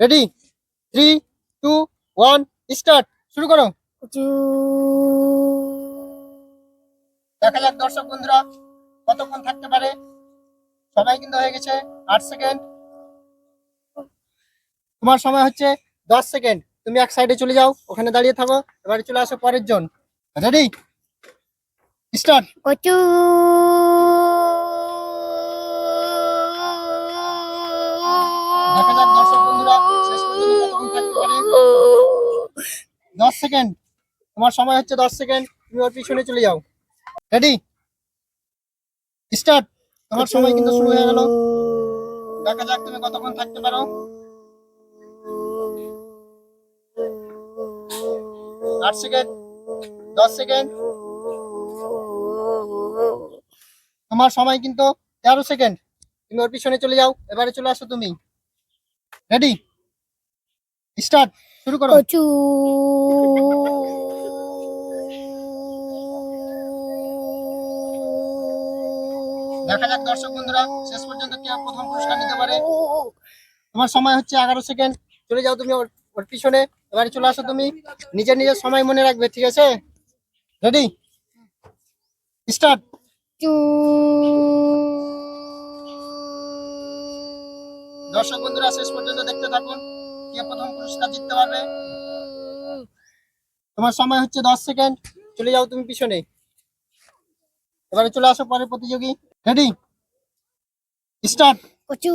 Ready three two one start শুরু করো। দেখা যাক দর্শক বন্ধুরা, কতক্ষণ থাকতে পারে? সময় কিন্তু হয়ে গেছে আট সেকেন্ড। তোমার সময় হচ্ছে দশ সেকেন্ড। তুমি এক সাইডে চলে যাও, ওখানে দাঁড়িয়ে থাকো, এবারে চলে আসো পরের জন। রেডি স্টার্ট দশ সেকেন্ড। তোমার সময় হচ্ছে দশ সেকেন্ড। তুমি ওর পিছনে চলে যাও। রেডি স্টার্ট তোমার সময় কিন্তু শুরু হয়ে গেল। দেখা যাক তুমি কতক্ষণ থাকতে পারো। আট সেকেন্ড। দশ সেকেন্ড। তোমার সময় কিন্তু তেরো সেকেন্ড। তুমি ওর পিছনে চলে যাও। এবারে চলে আসো তুমি। রেডি স্টার্ট শুরু করো। কচু দেখা যাক দর্শক বন্ধুরা শেষ পর্যন্ত কে প্রথম পুরস্কার নিতে পারে। তোমার সময় হচ্ছে এগারো সেকেন্ড। চলে যাও তুমি ওর পিছনে। এবারে চলে আসো তুমি। নিজের নিজের সময় মনে রাখবে ঠিক আছে? রেডি স্টার্ট দর্শক বন্ধুরা শেষ পর্যন্ত দেখতে থাকুন। কে প্রথম পুরস্কার জিততে পারবে? তোমার সময় হচ্ছে দশ সেকেন্ড। চলে যাও তুমি পিছনে। এবারে চলে আসো পরের প্রতিযোগী। রেডি স্টার্ট কচু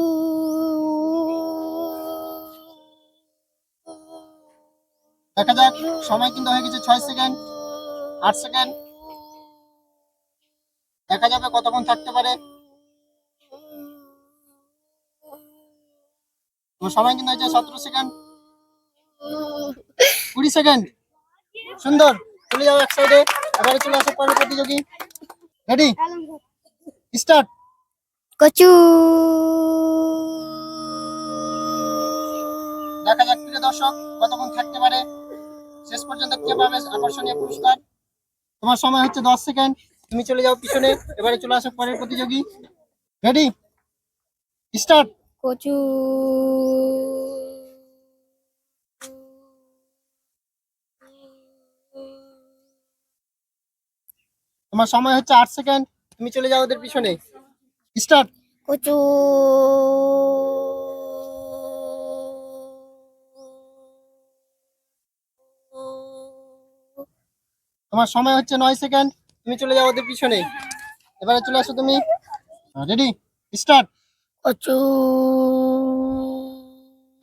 দেখা যাক, সময় কিন্তু হয়ে গেছে ছয় সেকেন্ড, আট সেকেন্ড। দেখা যাবে কতক্ষণ থাকতে পারে। তোমার সময় কিন্তু হয়েছে সতেরো সেকেন্ড কুড়ি সেকেন্ড সুন্দর চলে যাও এক সাইডে এবারে চলে আসো পরের প্রতিযোগী। রেডি স্টার্ট কচু। দেখা যাক প্রিয় দর্শক কতক্ষণ থাকতে পারে। শেষ পর্যন্ত কে পাবে আকর্ষণীয় পুরস্কার? তোমার সময় হচ্ছে দশ সেকেন্ড তুমি চলে যাও পিছনে। এবারে চলে আসো পরের প্রতিযোগী। রেডি স্টার্ট কচু তোমার সময় হচ্ছে আট সেকেন্ড, তুমি চলে যাও ওদের পিছনে। স্টার্ট কচু তোমার সময় হচ্ছে নয় সেকেন্ড, তুমি চলে যাও ওদের পিছনে। এবারে চলে আসো তুমি। রেডি স্টার্ট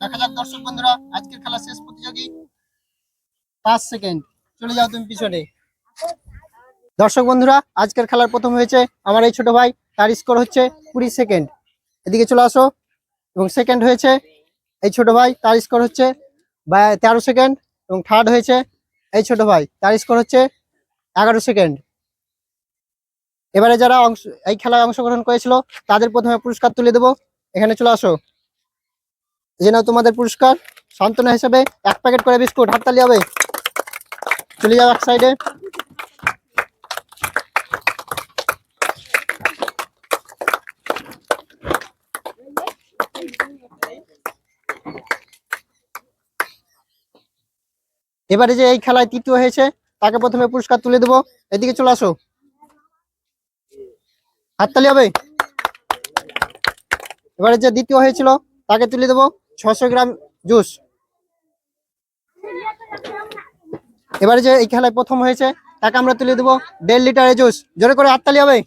দেখা যাক দর্শক বন্ধুরা, আজকের খেলা শেষ প্রতিযোগী পাঁচ সেকেন্ড। চলে যাও তুমি পিছনে। দর্শক বন্ধুরা, আজকের খেলার প্রথম হয়েছে আমার এই ছোট ভাই, তার স্কোর হচ্ছে কুড়ি সেকেন্ড। এদিকে চলে আসো। এবং সেকেন্ড হয়েছে এই ছোট ভাই, তার স্কোর হচ্ছে তেরো সেকেন্ড। এবং থার্ড হয়েছে এই ছোট ভাই, তার স্কোর হচ্ছে এগারো সেকেন্ড। এবারে যারা অংশ, এই খেলায় অংশগ্রহণ করেছিল, তাদের প্রথমে পুরস্কার তুলে দেবো। এখানে চলে আসো। যে নাও তোমাদের পুরস্কার, সান্ত্বনা হিসেবে এক প্যাকেট করে বিস্কুট, হাততালি হবে। চলে যাও এক সাইডে এবারে যে এই খেলায় তৃতীয় হয়েছে, তাকে প্রথমে পুরস্কার তুলে দেবো। এদিকে চলে আসো। হাততালি হবে। এবারে যে দ্বিতীয় হয়েছিল, তাকে তুলে দেবো ছশো গ্রাম জুস। এবারে যে এই খেলায় প্রথম হয়েছে, তাকে আমরা তুলে দেবো দেড় লিটারের জুস। জোরে করে হাততালি হবে।